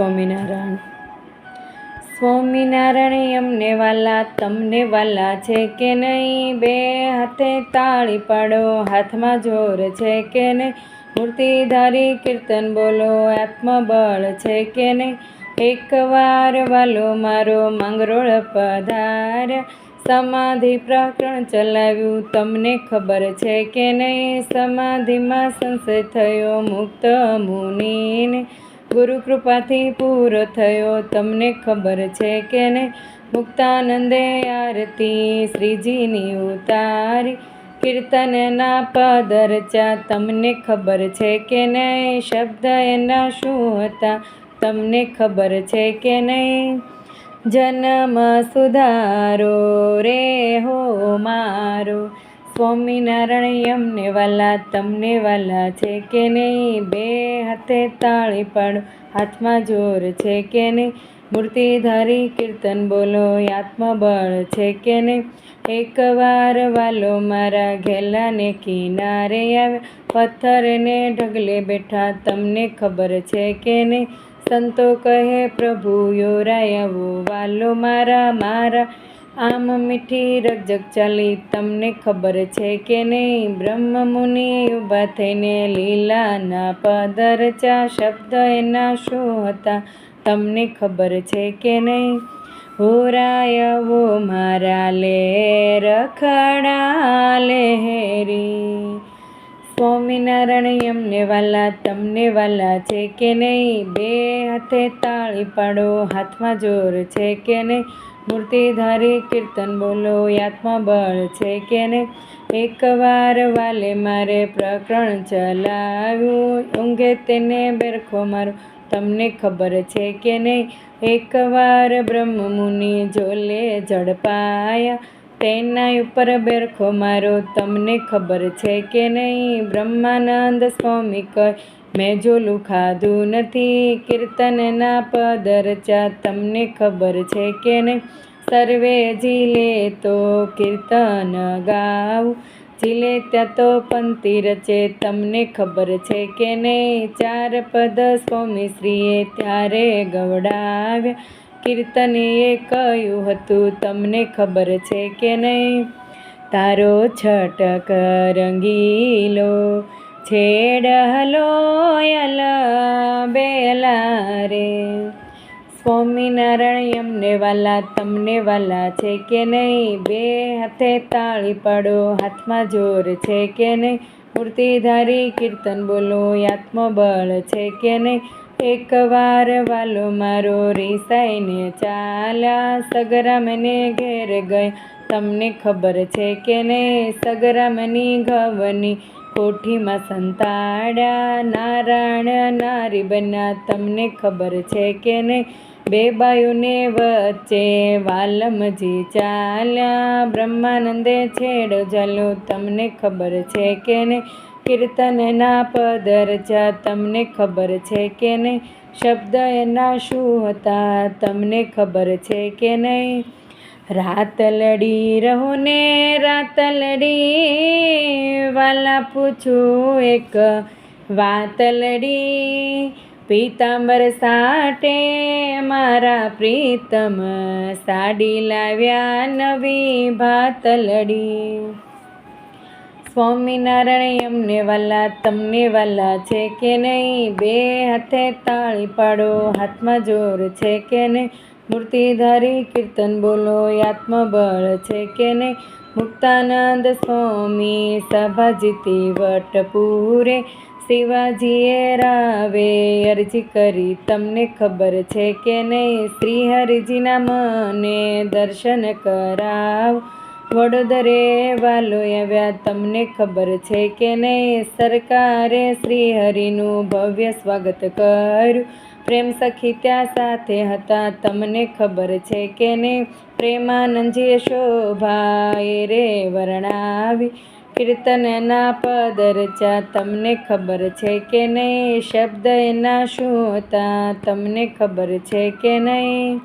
સ્વામિનારાયણ. સ્વામિનારાયણ અમને વાલા, તમને વાલા છે કે નહીં? બે હાથે તાળી પાડો, હાથમાં જોર છે કે નહીં? મૂર્તિધારી કીર્તન બોલો આત્મબળ છે કે નહીં? એકવાર વાલો મારો માંગરોળ પધાર, સમાધિ પ્રકરણ ચલાવ્યું, તમને ખબર છે કે નહીં? સમાધિમાં સંશય થયો મુક્ત મુનિને ગુરુ કૃપાથી પૂરો થયો. તમને ખબર છે કે નહીં મુક્તાનંદે આરતી શ્રીજીની ઉતારી. કીર્તનના પદ રચા તમને ખબર છે કે નહીં શબ્દ એના શું હતા? તમને ખબર છે કે નહીં જન્મ સુધારો રે હો મારો. સ્વામિનારાયણ અમને વાલા, તમને વાલા છે કે નહીં? બે હાથે તાળી પાડો હાથમાં જોર છે કે નહીં? મૂર્તિધારી કીર્તન બોલો આત્મબળ છે કે નહીં? એકવાર વાલો મારા ઘેલાને કિનારે આવે પથ્થરને ઢગલે બેઠા, તમને ખબર છે કે નહીં? સંતો કહે, પ્રભુ યોરાયવો વાલો મારા મારા આમ મીઠી રકજક ચાલી, તમને ખબર છે કે નહીં? બ્રહ્મ મુનિ ઊભા થઈને લીલાના પદરચા શબ્દ એના શું હતા? તમને ખબર છે કે નહીં? હોરાયવો મારા લે, રખડા લહેરી સ્વામિનારાયણ અમને વાલા, તમને વાલા છે કે નહીં? બે હાથે તાળી પાડો, હાથમાં જોર છે કે નહીં? મૂર્તિધારી કીર્તન બોલો આત્મબળ છે કે નહીં એકવાર વાલે મારે પ્રકરણ ચલાવ્યું, ઊંઘે તેને બેરખો મારો. તમને ખબર છે કે નહીં એકવાર બ્રહ્મ મુનિ જોલે ઝડપાયા તેના ઉપર બેરખો મારો. તમને ખબર છે કે નહીં બ્રહ્માનંદ સ્વામી કહે મેં જોલું ખાધું નથી કીર્તનના પદ રચા તમને ખબર છે કે નહીં? સર્વે જીલે તો કીર્તન ગાવું જીલે ત્યાં તો પંક્તિ રચે, તમને ખબર છે કે નહીં? ચાર પદ સ્વામી શ્રીએ ત્યારે ગવડાવ્યા કીર્તનએ કહ્યું હતું, તમને ખબર છે કે નહીં? તારો છટક રંગીલો છેડ અલ બેલા રે સ્વામિનારાયણ અમને વાલા, તમને વાલા છે કે નહીં? બે હાથે તાળી પાડો, હાથમાં જોર છે કે નહીં? મૂર્તિધારી કીર્તન બોલો, આત્મબળ છે કે નહીં? એકવાર વાલો મારો રીસાઈને ચાલ્યા, સગરામને ઘેર ગયા તમને ખબર છે કે નહીં? સગરામની ઘવની કોઠીમાં સંતાડ્યા નારાયણ નારી બન્યા તમને ખબર છે કે નહીં? બે બાયુને વચ્ચે વાલમજી ચાલ્યા, બ્રહ્માનંદે છેડો ચાલ્યો તમને ખબર છે કે નહીં? કીર્તનના પદ રચા તમને ખબર છે કે નહીં? શબ્દ એના શું હતા, તમને ખબર છે કે નહીં? રાત લડી રહો ને રાત લડી વાલા પૂછું એક વાત લડી પીતાંબર સાટે મારા પ્રીતમ સાડી લાવ્યા નવી ભાત લડી સ્વામિનારાયણ અમને વાલા, તમને વાલા છે કે નહીં? બે હાથે તાળી પાડો, હાથમાં જોર છે કે નહીં? મૂર્તિધારી કીર્તન બોલો, આત્મબળ છે કે નહીં? મુક્તાનંદ સ્વામી સભા જીતી વટપુરે. શિવાજીએ રાવે અરજી કરી, તમને ખબર છે કે નહીં? શ્રી હરિજીના મને દર્શન કરાવ. વડોદરે વાલો આવ્યા, તમને ખબર છે કે નહીં? સરકારે શ્રી હરિનું ભવ્ય સ્વાગત કર્યું. પ્રેમ સખી ત્યાં સાથે હતા. તમને ખબર છે કે નહીં પ્રેમાનંદજીએ શોભાએ રે વર્ણાવી કીર્તનના પદ રચા તમને ખબર છે કે નહીં શબ્દ એના શું હતા તમને ખબર છે કે નહીં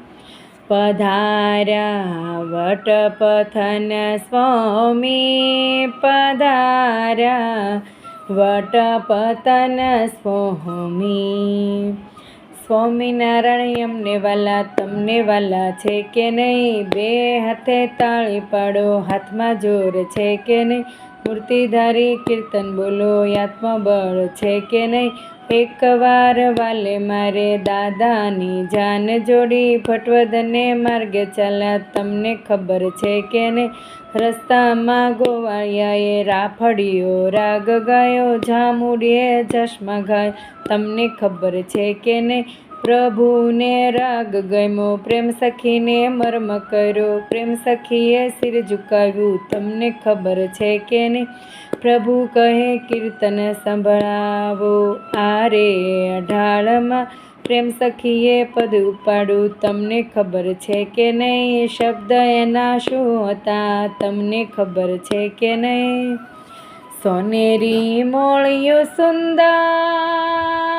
પધાર્યા વટપથન સ્વામી, પધાર્યા વટપતન સ્વામી. સ્વામિનારાયણ એમને વાલા તમને વાલા છે કે નહીં? બે હાથે તાળી પાડો, હાથમાં જોર છે કે નહીં? મૂર્તિધારી કીર્તન બોલો આત્મબળ છે કે નહીં? એકવાર વાલે મારે દાદાની જાન જોડી, ભટવદને માર્ગે ચાલ્યા. તમને ખબર છે કે નહીં રસ્તામાં ગોવાળિયાએ રાફડિયો રાગ ગાયો જામુડીએ ચશ્મા ગાય. તમને ખબર છે કે નહીં પ્રભુને રાગ ગમ્યો, પ્રેમ સખીને મર્મ કર્યો. પ્રેમ સખીએ સિર ઝુકાવ્યું. તમને ખબર છે કે નહીં પ્રભુ કહે, કીર્તન સંભળાવો. આરે, અઢાળમાં પ્રેમ સખીએ પદ ઉપાડું. તમને ખબર છે કે નહીં? શબ્દ એના શું હતા? તમને ખબર છે કે નહીં? સોનેરી મોળિયું સુંદર